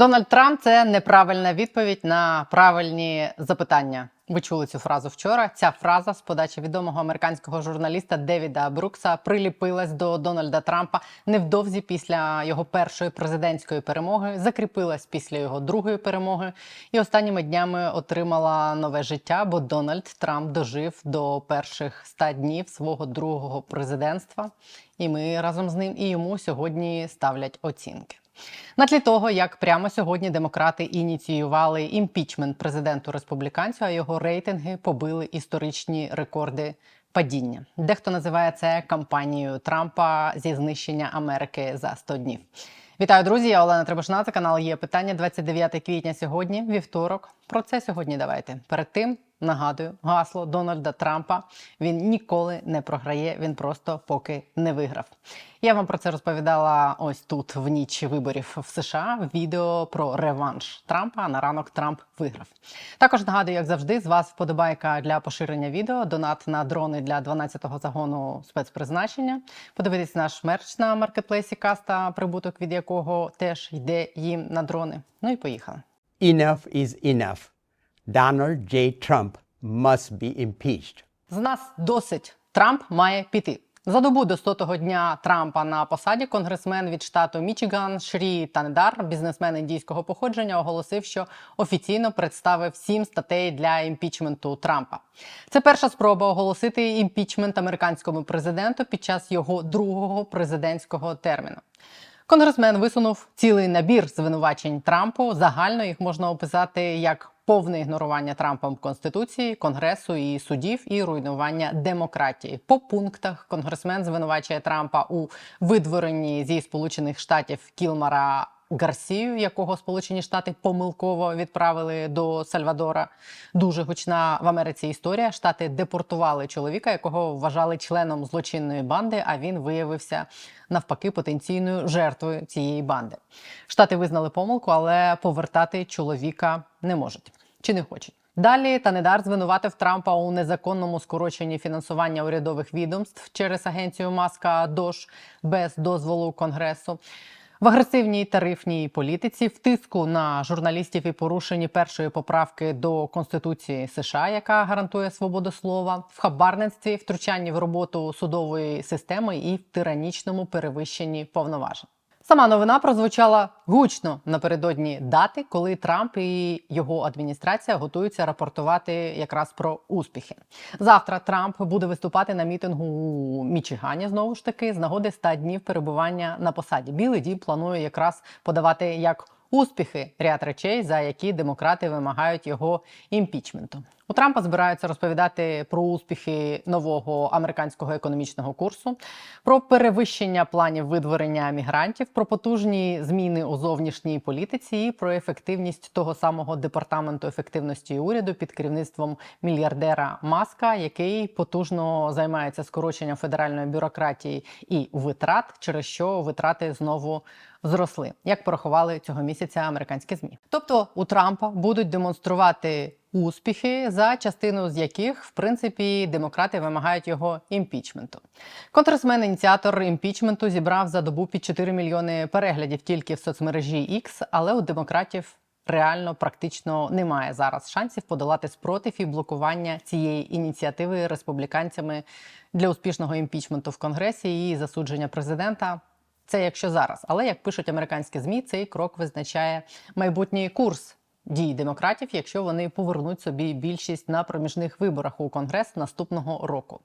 Дональд Трамп це неправильна відповідь на правильні запитання. Ви чули цю фразу вчора. Ця фраза з подачі відомого американського журналіста Девіда Брукса приліпилась до Дональда Трампа невдовзі після його першої президентської перемоги, закріпилась після його другої перемоги і останніми днями отримала нове життя, бо Дональд Трамп дожив до перших ста днів свого другого президентства. І ми разом з ним і йому сьогодні ставлять оцінки. На тлі того, як прямо сьогодні демократи ініціювали імпічмент президенту республіканцю, а його рейтинги побили історичні рекорди падіння. Дехто називає це кампанією Трампа зі знищення Америки за 100 днів. Вітаю, друзі! Я Олена Требушна. Це канал є питання 29 квітня. Сьогодні, вівторок. Про це сьогодні давайте. Перед тим нагадую гасло Дональда Трампа. Він ніколи не програє. Він просто поки не виграв. Я вам про це розповідала ось тут в ніч виборів в США. Відео про реванш Трампа. На ранок Трамп виграв. Також нагадую, як завжди, з вас вподобайка для поширення відео, донат на дрони для 12-го загону спецпризначення. Подивитись наш мерч на маркетплейсі Каста, прибуток від якого теж йде їм на дрони. Ну і поїхали. Enough is enough. Donald J. Trump must be impeached. З нас досить. Трамп має піти. За добу до 100-го дня Трампа на посаді конгресмен від штату Мічиган Шрі Танедар, бізнесмен індійського походження, оголосив, що офіційно представив сім статей для імпічменту Трампа. Це перша спроба оголосити імпічмент американському президенту під час його другого президентського терміну. Конгресмен висунув цілий набір звинувачень Трампу. Загально їх можна описати як повне ігнорування Трампом Конституції, Конгресу і судів і руйнування демократії. По пунктах конгресмен звинувачує Трампа у видворенні зі Сполучених Штатів Кілмара. Гарсію, якого Сполучені Штати помилково відправили до Сальвадора. Дуже гучна в Америці історія. Штати депортували чоловіка, якого вважали членом злочинної банди. А він виявився навпаки потенційною жертвою цієї банди. Штати визнали помилку, але повертати чоловіка не можуть чи не хочуть. Далі Танедар звинуватив Трампа у незаконному скороченні фінансування урядових відомств через агенцію Маска ДОЖ без дозволу Конгресу. В агресивній тарифній політиці, в тиску на журналістів і порушенні першої поправки до Конституції США, яка гарантує свободу слова, в хабарництві, втручанні в роботу судової системи і в тиранічному перевищенні повноважень. Сама новина прозвучала гучно напередодні дати, коли Трамп і його адміністрація готуються рапортувати якраз про успіхи. Завтра Трамп буде виступати на мітингу у Мічигані знову ж таки з нагоди 100 днів перебування на посаді. Білий дім планує якраз подавати як успіхи ряд речей, за які демократи вимагають його імпічменту. У Трампа збираються розповідати про успіхи нового американського економічного курсу, про перевищення планів видворення мігрантів, про потужні зміни у зовнішній політиці і про ефективність того самого департаменту ефективності уряду під керівництвом мільярдера Маска, який потужно займається скороченням федеральної бюрократії і витрат, через що витрати знову зросли, як порахували цього місяця американські змі. Тобто у Трампа будуть демонструвати успіхи, за частину з яких, в принципі, демократи вимагають його імпічменту. Конгресмен ініціатор імпічменту зібрав за добу під 4 мільйони переглядів тільки в соцмережі X, але у демократів. Реально практично немає зараз шансів подолати спротив і блокування цієї ініціативи республіканцями для успішного імпічменту в Конгресі і засудження президента. Це якщо зараз, але як пишуть американські змі, цей крок визначає майбутній курс дій демократів, якщо вони повернуть собі більшість на проміжних виборах у конгрес наступного року.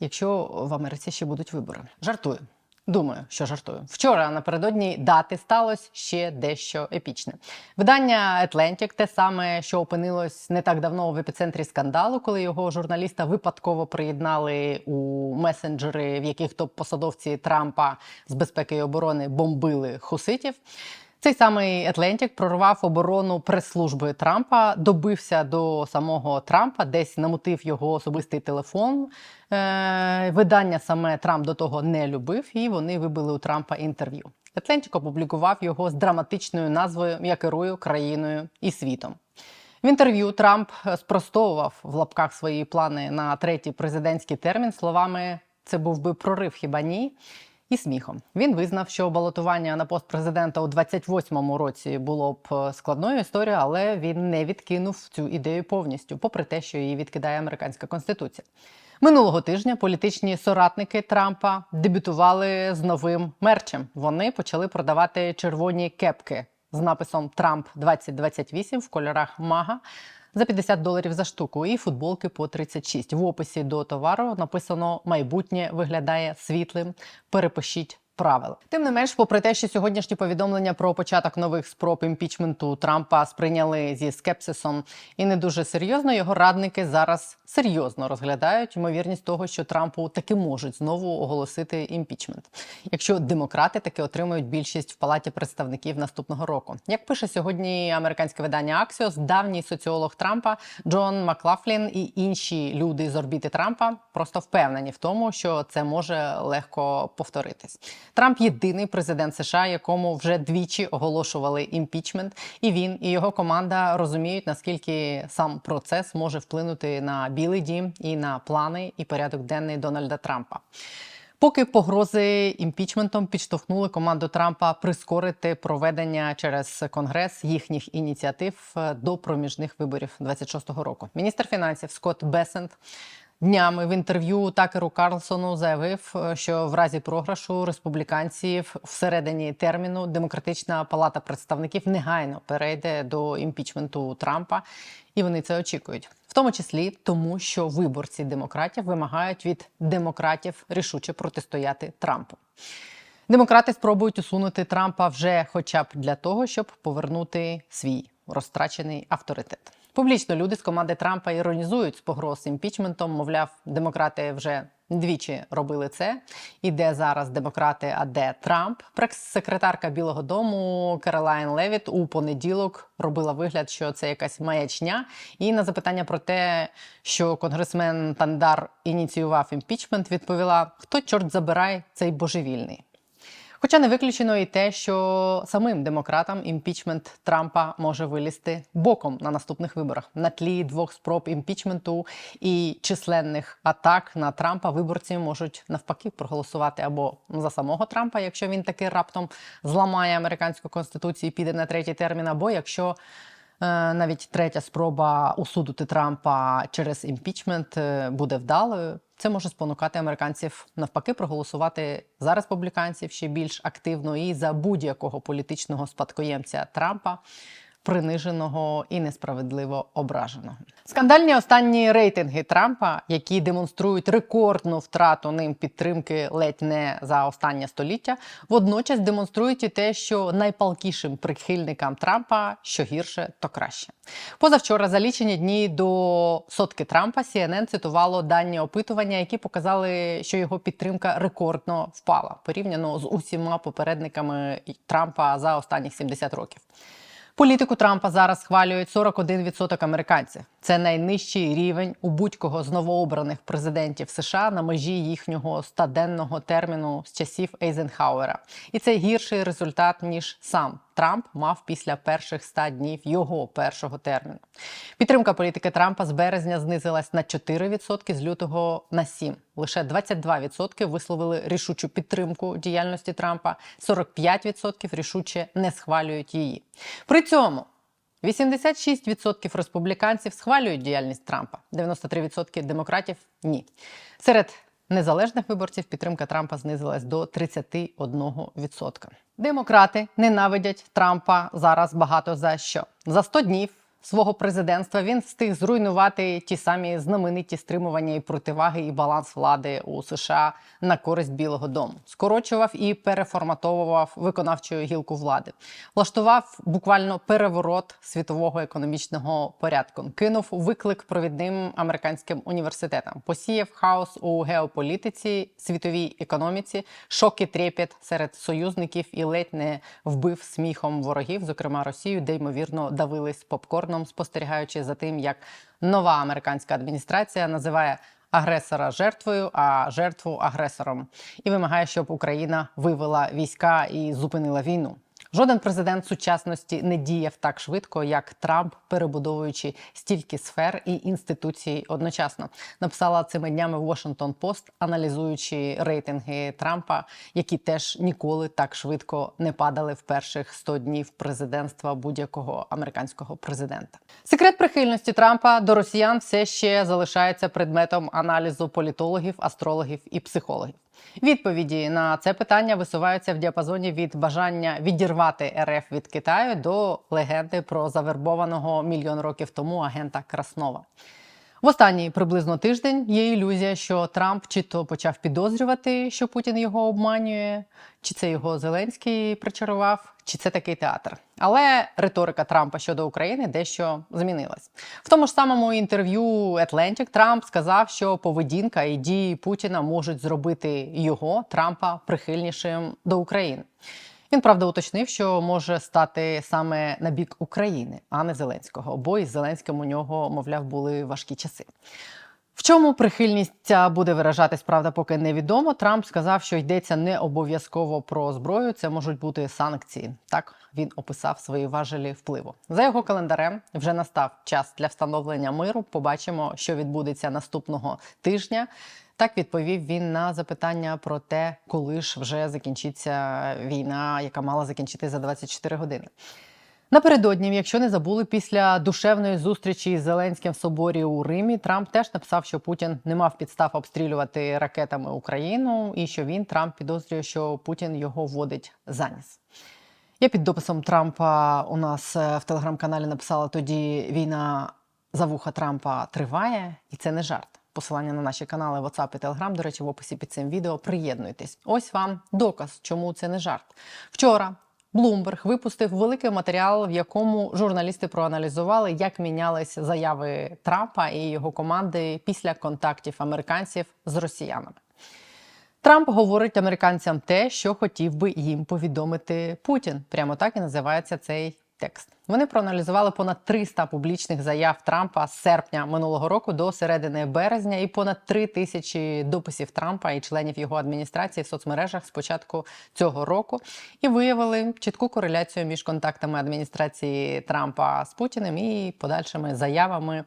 Якщо в Америці ще будуть вибори, жартую. Думаю, що жартую. Вчора напередодні дати сталося ще дещо епічне. Видання Atlantic, те саме, що опинилось не так давно в епіцентрі скандалу, коли його журналіста випадково приєднали у месенджери, в яких топ-посадовці Трампа з безпеки і оборони бомбили хуситів. Цей самий Атлантик прорвав оборону прес-служби Трампа, добився до самого Трампа, десь намутив його особистий телефон. Е, Видання саме Трамп до того не любив, і вони вибили у Трампа інтерв'ю. Атлантик опублікував його з драматичною назвою Я керую країною і світом. В інтерв'ю Трамп спростовував в лапках свої плани на третій президентський термін словами: це був би прорив, хіба ні? І сміхом. Він визнав, що балотування на пост президента у 28-му році було б е, складною історією, але він не відкинув цю ідею повністю, попри те, що її відкидає американська конституція. Минулого тижня політичні соратники Трампа дебютували з новим мерчем. Вони почали продавати червоні кепки з написом Трамп 2028 в кольорах Мага за 50 доларів за штуку, і футболки по 36. В описі до товару написано майбутнє виглядає світлим. Перепишіть. Правила тим не менш, попри те, що сьогоднішні повідомлення про початок нових спроб імпічменту Трампа сприйняли зі скепсисом і не дуже серйозно, його радники зараз серйозно розглядають ймовірність того, що Трампу таки можуть знову оголосити імпічмент, якщо демократи таки отримують більшість в палаті представників наступного року. Як пише сьогодні американське видання Axios, давній соціолог Трампа Джон Маклафлін і інші люди з орбіти Трампа просто впевнені в тому, що це може легко повторитись. Трамп єдиний президент США, якому вже двічі оголошували імпічмент, і він і його команда розуміють наскільки сам процес може вплинути на Білий Дім і на плани і порядок денний Дональда Трампа. Поки погрози імпічментом підштовхнули команду Трампа прискорити проведення через конгрес їхніх ініціатив е, до проміжних виборів 26-го року. Міністр фінансів Скотт Бесент днями в інтерв'ю Такеру Карлсону заявив, е, що в разі програшу республіканців всередині терміну демократична палата представників негайно перейде до імпічменту Трампа, і вони це очікують. В тому числі тому, що виборці демократів вимагають від демократів рішуче протистояти Трампу. Демократи спробують усунути Трампа вже хоча б для того, щоб повернути свій розтрачений авторитет. Публічно люди з команди Трампа іронізують з погроз імпічментом. Мовляв, демократи вже двічі робили це. І де зараз демократи, а де Трамп? Прес-секретарка Білого Дому Каролайн Левіт у понеділок робила вигляд, що це якась маячня. І на запитання про те, що конгресмен Тандар ініціював імпічмент, відповіла: хто чорт забирай цей божевільний. Хоча не виключено і те, що самим демократам імпічмент Трампа може вилізти боком на наступних виборах на тлі двох спроб імпічменту і численних атак на Трампа. Виборці можуть навпаки проголосувати або за самого Трампа, якщо він таки раптом зламає американську конституцію, і піде на третій термін, або якщо е, навіть третя спроба усудити Трампа через імпічмент е, буде вдалою. Це може спонукати американців навпаки проголосувати за республіканців ще більш активно і за будь-якого політичного спадкоємця Трампа, приниженого і несправедливо ображеного. Скандальні останні рейтинги Трампа, які демонструють рекордну втрату ним підтримки ледь не за останнє століття, водночас демонструють і те, що найпалкішим прихильникам Трампа що гірше, то краще. Позавчора за лічені дні до сотки Трампа CNN цитувало дані опитування, які показали, що його підтримка рекордно впала порівняно з усіма попередниками Трампа за останніх 70 років. Політику Трампа зараз схвалюють 41% американців. Це найнижчий рівень у будь-кого з новообраних президентів США на межі їхнього стаденного терміну з часів Ейзенхауера. І це гірший результат ніж сам Трамп мав після перших 100 днів його першого терміну. Підтримка політики Трампа з березня знизилась на 4%, з лютого на 7%. Лише 22% висловили рішучу підтримку діяльності Трампа, 45% рішуче не схвалюють її. При цьому 86% республіканців схвалюють діяльність Трампа, 93% демократів ні. Серед незалежних виборців підтримка Трампа знизилась до 31%. Демократи ненавидять Трампа зараз багато за що. За 100 днів свого президентства. Він встиг зруйнувати ті самі знамениті стримування і противаги і баланс влади у США на користь Білого Дому, скорочував і переформатовував виконавчу гілку влади, влаштував буквально переворот світового економічного порядку, кинув виклик провідним американським університетам, посіяв хаос у геополітиці, світовій економіці, шок і трепет серед союзників і ледь не вбив сміхом ворогів, зокрема Росію, де ймовірно давились попкорном, спостерігаючи за тим, як нова американська адміністрація називає агресора жертвою, а жертву агресором, і вимагає, щоб Україна вивела війська і зупинила війну. Жоден президент сучасності не діяв так швидко, як Трамп, перебудовуючи стільки сфер і інституцій одночасно. Написала цими днями Washington Post, аналізуючи рейтинги Трампа, які теж ніколи так швидко не падали в перших 100 днів президентства будь-якого американського президента. Секрет прихильності Трампа до росіян все ще залишається предметом аналізу політологів, астрологів і психологів. Відповіді на це питання висуваються в діапазоні від бажання відірвати РФ від Китаю до легенди про завербованого мільйон років тому агента Краснова. В останній приблизно тиждень є ілюзія, що Трамп чи то почав підозрювати, що Путін його обманює, чи це його Зеленський причарував, чи це такий театр. Але риторика Трампа щодо України дещо змінилась. В тому ж самому інтерв'ю Atlantic Трамп сказав, що поведінка і дії Путіна можуть зробити його Трампа прихильнішим до України. Він правда уточнив, що може стати саме на бік України, а не Зеленського, бо із Зеленським у нього, мовляв, були важкі часи. В чому прихильність ця буде виражатись, правда, поки невідомо. Трамп сказав, що йдеться не обов'язково про зброю, це можуть бути санкції. Так він описав свої важелі впливу. За його календарем вже настав час для встановлення миру. Побачимо, що відбудеться наступного тижня. Так відповів він на запитання про те, коли ж вже закінчиться війна, яка мала закінчити за 24 години. Напередодні, якщо не забули, після душевної зустрічі з Зеленським в соборі у Римі, Трамп теж написав, що Путін не мав підстав обстрілювати ракетами Україну, і що він Трамп підозрює, що Путін його водить за ніс. Я під дописом Трампа у нас е, в телеграм-каналі написала тоді війна за вуха Трампа триває, і це не жарт. Посилання на наші канали WhatsApp і Telegram, до речі, в описі під цим відео. Приєднуйтесь. Ось вам доказ, чому це не жарт. Вчора Bloomberg випустив великий матеріал, в якому журналісти проаналізували, як мінялись заяви Трампа і його команди після контактів американців з росіянами. Трамп говорить американцям те, що хотів би їм повідомити Путін. Прямо так і називається цей текст. Вони проаналізували понад 300 публічних заяв Трампа з серпня минулого року до середини березня, і понад 3 тисячі дописів Трампа і членів його адміністрації в соцмережах з початку цього року, і виявили чітку кореляцію між контактами адміністрації Трампа з Путіним і подальшими заявами.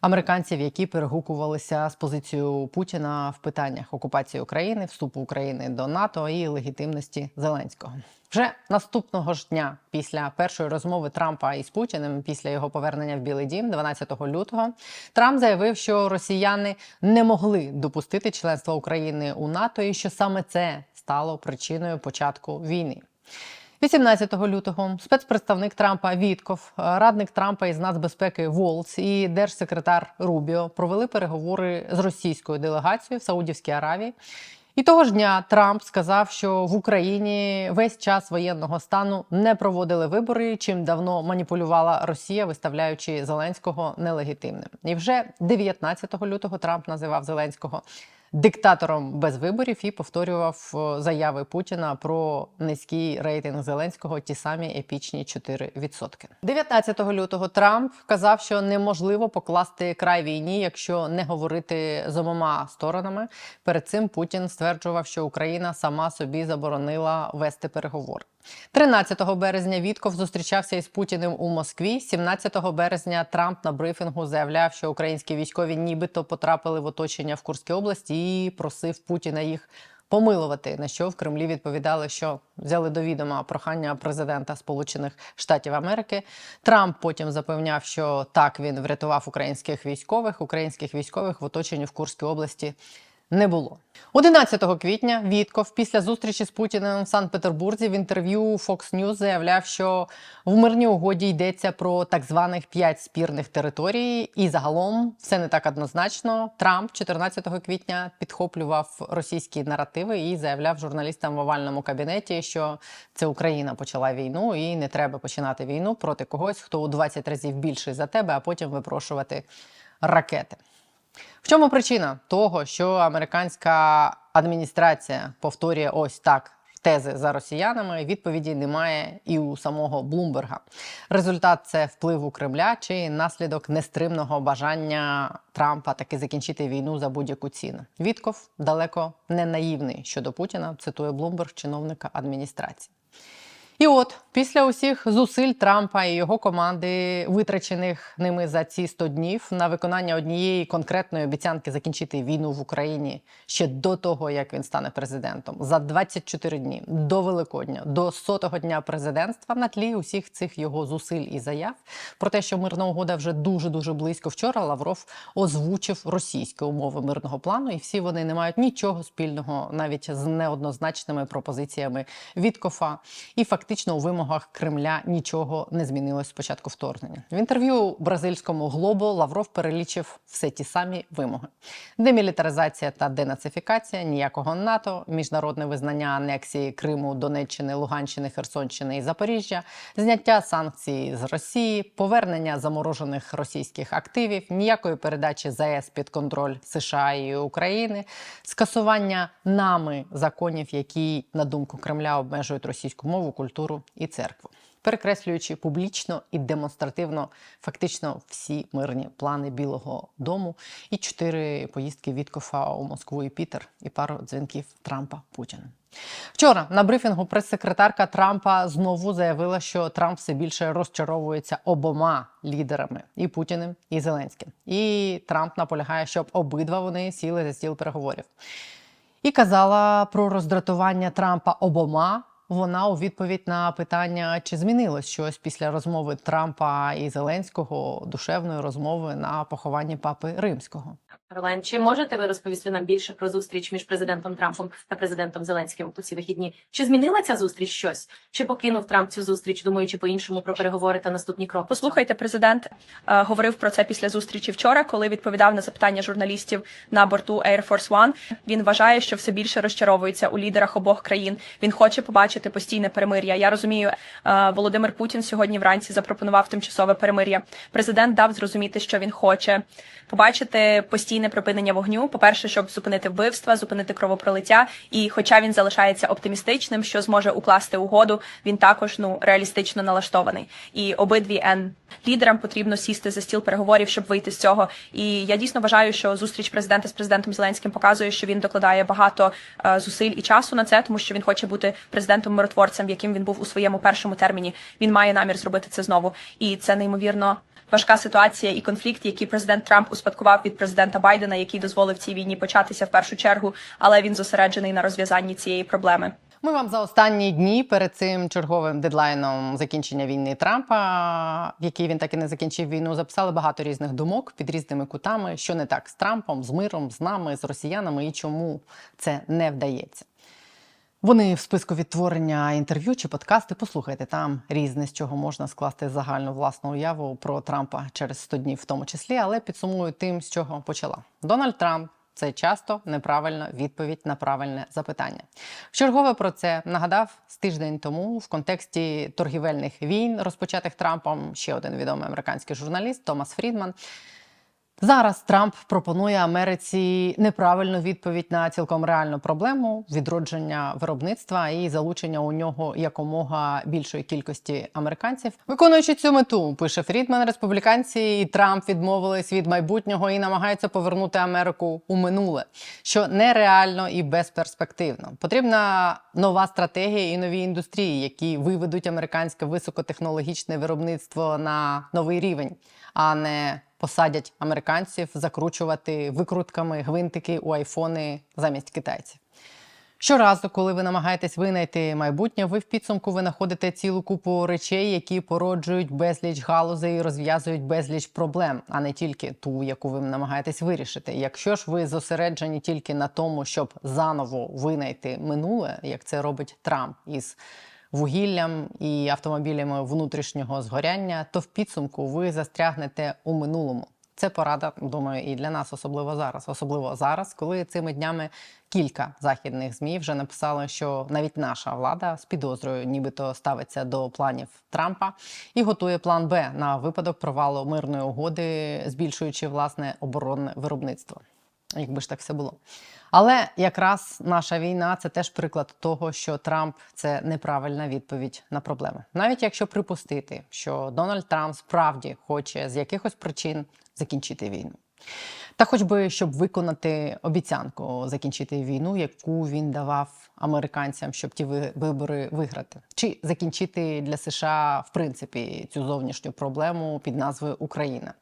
Американців, які перегукувалися з позицією Путіна в питаннях окупації України, вступу України до НАТО і легітимності Зеленського. Вже наступного ж дня, після першої розмови Трампа із Путіним, після його повернення в Білий Дім, 12 лютого, Трамп заявив, що росіяни не могли допустити членства України у НАТО, і що саме це стало причиною початку війни. 18 лютого спецпредставник Трампа Вітков, радник Трампа із нацбезпеки Волц і держсекретар Рубіо провели переговори з російською делегацією в Саудівській Аравії. І того ж дня Трамп сказав, що в Україні весь час воєнного стану не проводили вибори, чим давно маніпулювала Росія, виставляючи Зеленського нелегітимним. І вже 19 лютого Трамп називав Зеленського диктатором без виборів і повторював е, заяви Путіна про низький рейтинг Зеленського, ті самі епічні 4%. 19 лютого Трамп казав, що неможливо покласти край війні, якщо не говорити з обома сторонами. Перед цим Путін стверджував, що Україна сама собі заборонила вести переговори. 13 березня Вітков зустрічався із Путіним у Москві. 17 березня Трамп на брифінгу заявляв, що українські військові нібито потрапили в оточення в Курській області і просив Путіна їх помилувати. На що в Кремлі відповідали, що взяли до відома прохання президента Сполучених Штатів Америки. Трамп потім запевняв, що так він врятував українських військових. Українських військових в оточенні в Курській області не було. 11 квітня Вітков після зустрічі з Путіним в Санкт-Петербурзі в інтерв'ю Fox News заявляв, що в мирній угоді йдеться про так званих п'ять спірних територій, і загалом все не так однозначно. Трамп 14 квітня підхоплював російські наративи і заявляв журналістам в овальному кабінеті, що це Україна почала війну, і не треба починати війну проти когось, хто у 20 разів більший за тебе, а потім випрошувати ракети. В чому причина того, що американська адміністрація повторює ось так тези за росіянами? Відповіді немає і у самого Блумберга. Результат це впливу Кремля чи наслідок нестримного бажання Трампа таки закінчити війну за будь-яку ціну. Вітков далеко не наївний щодо Путіна. Цитує Блумберг, чиновника адміністрації. І от після усіх зусиль Трампа і його команди, витрачених ними за ці 100 днів на виконання однієї конкретної обіцянки закінчити війну в Україні ще до того, як він стане президентом, за 24 дні до Великодня, до сотого дня президентства, на тлі усіх цих його зусиль і заяв про те, що мирна угода вже дуже дуже близько. Вчора Лавров озвучив російські умови мирного плану, і всі вони не мають нічого спільного навіть з неоднозначними пропозиціями Віткофа. І фактично у вимогах Кремля нічого не змінилось з початку вторгнення. В інтерв'ю бразильському Глобу Лавров перелічив все ті самі вимоги: демілітаризація та денацифікація, ніякого НАТО, міжнародне визнання анексії Криму, Донеччини, Луганщини, Херсонщини і Запоріжжя, зняття санкцій з Росії, повернення заморожених російських активів, ніякої передачі ЗАЕС під контроль США і України, скасування нами законів, які на думку Кремля обмежують російську мову, культуру і церкву. Перекреслюючи публічно і демонстративно фактично всі мирні плани Білого Дому і чотири поїздки Віткофа у Москву і Пітер, і пару дзвінків Трампа Путіна. Вчора на брифінгу прес-секретарка Трампа знову заявила, що Трамп все більше розчаровується обома лідерами і Путіним, і Зеленським. І Трамп наполягає, щоб обидва вони сіли за стіл переговорів. І казала про роздратування Трампа обома. Вона у відповідь на питання, чи змінилось щось після розмови Трампа і Зеленського, душевної розмови на похованні папи римського. Каролайн, чи можете ви розповісти нам більше про зустріч між президентом Трампом та президентом Зеленським у ці вихідні? Чи змінила ця зустріч щось? Чи покинув Трамп цю зустріч, думаючи по-іншому про переговори та наступні кроки? Послухайте, президент е, говорив про це після зустрічі вчора, коли відповідав на запитання журналістів на борту Air Force One. Він вважає, що все більше розчаровується у лідерах обох країн. Він хоче побачити постійне перемир'я. Я розумію, е, Володимир Путін сьогодні вранці запропонував тимчасове перемир'я. Президент дав зрозуміти, що він хоче побачити постійне припинення вогню. По перше, щоб зупинити вбивства, зупинити кровопролиття. І, хоча він залишається оптимістичним, що зможе укласти угоду, він також ну реалістично налаштований. І обидві ен лідерам потрібно сісти за стіл переговорів, щоб вийти з цього. І я дійсно вважаю, що зустріч президента з президентом Зеленським показує, що він докладає багато е, зусиль і часу на це, тому що він хоче бути президентом миротворцем, яким він був у своєму першому терміні. Він має намір зробити це знову, і це неймовірно. Важка ситуація і конфлікт, який президент Трамп успадкував від президента Байдена, який дозволив цій війні початися в першу чергу, але він зосереджений на розв'язанні цієї проблеми. Ми вам за останні дні перед цим черговим дедлайном закінчення війни Трампа, в який він так і не закінчив війну, записали багато різних думок під різними кутами, що не так з Трампом, з миром, з нами, з росіянами і чому це не вдається. Вони в списку відтворення інтерв'ю чи подкасти. Послухайте там різне, з чого можна скласти загальну власну уяву про Трампа через 100 днів, в тому числі, але підсумую тим, з чого почала. Дональд Трамп це часто неправильна відповідь на правильне запитання. Вчергове про це нагадав з тиждень тому в контексті торгівельних війн, розпочатих Трампом. Ще один відомий американський журналіст Томас Фрідман. Зараз Трамп пропонує Америці неправильну відповідь на цілком реальну проблему відродження виробництва і залучення у нього якомога більшої кількості американців. Виконуючи цю мету, пише Фрідман, республіканці і Трамп відмовились від майбутнього і намагаються повернути Америку у минуле, що нереально і безперспективно. Потрібна нова стратегія і нові індустрії, які виведуть американське високотехнологічне виробництво на новий рівень, а не посадять американців закручувати викрутками гвинтики у айфони замість китайців. Щоразу, коли ви намагаєтесь винайти майбутнє, ви в підсумку винаходите цілу купу речей, які породжують безліч галузей і розв'язують безліч проблем, а не тільки ту, яку ви намагаєтесь вирішити. Якщо ж ви зосереджені тільки на тому, щоб заново винайти минуле, як це робить Трамп із вугіллям і автомобілями внутрішнього згоряння, то в підсумку ви застрягнете у минулому. Це порада, думаю, і для нас, особливо зараз. Особливо зараз, коли цими днями кілька західних змі вже написали, що навіть наша влада з підозрою, нібито ставиться до планів Трампа і готує план Б на випадок провалу мирної угоди, збільшуючи власне оборонне виробництво. Якби ж так все було. Але якраз наша війна це теж приклад того, що Трамп це неправильна відповідь на проблеми. Навіть якщо припустити, що Дональд Трамп справді хоче з якихось причин закінчити війну. Та хоч би щоб виконати обіцянку закінчити війну, яку він давав американцям, щоб ті вибори виграти, чи закінчити для США в принципі цю зовнішню проблему під назвою Україна.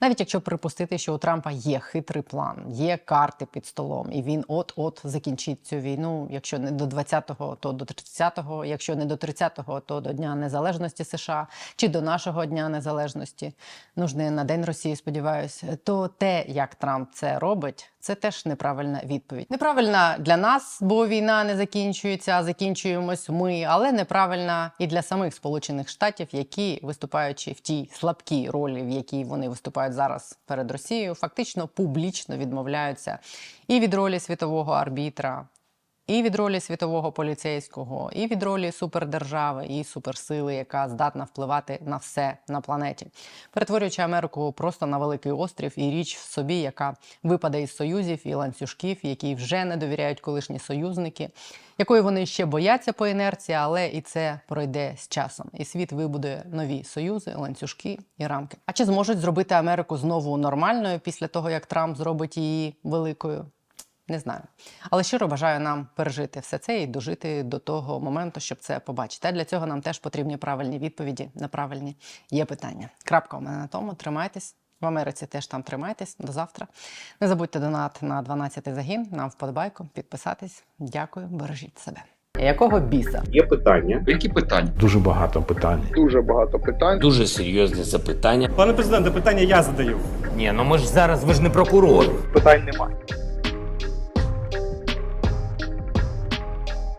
Навіть якщо припустити, що у Трампа є хитрий план, є карти під столом, і він от-от закінчить цю війну. Якщо не до 20-го, то до 30-го, якщо не до 30-го, то до Дня Незалежності США чи до нашого Дня Незалежності. Ну ж не на День Росії, сподіваюся, то те, як Трамп це робить, це теж неправильна відповідь. Неправильна для нас, бо війна не закінчується, а закінчуємось ми, але неправильна і для самих Сполучених Штатів, які виступаючи в тій слабкій ролі, в якій вони виступають зараз перед Росією, фактично публічно відмовляються і від ролі світового арбітра, і від ролі світового поліцейського, і від ролі супердержави і суперсили, яка здатна впливати на все на планеті, перетворюючи Америку просто на великий острів і річ в собі, яка випаде із союзів і ланцюжків, які вже не довіряють колишні союзники, якої вони ще бояться по інерції, але і це пройде з часом. І світ вибудує нові союзи, ланцюжки і рамки. А чи зможуть зробити Америку знову нормальною після того, як Трамп зробить її великою? Не знаю. Але щиро бажаю нам пережити все це і дожити до того моменту, щоб це побачити. А для цього нам теж потрібні правильні відповіді на правильні є питання. Крапка у мене на тому. Тримайтесь. В Америці теж там тримайтесь. До завтра. Не забудьте донат на 12-й загін, нам вподобайку, підписатись. Дякую, бережіть себе. Якого біса? Є питання. Які питання? Дуже багато питань. Дуже багато питань. Дуже серйозні запитання. Пане президенте, питання я задаю. Ні, ну ми ж зараз ви ж не прокурор. Питань немає.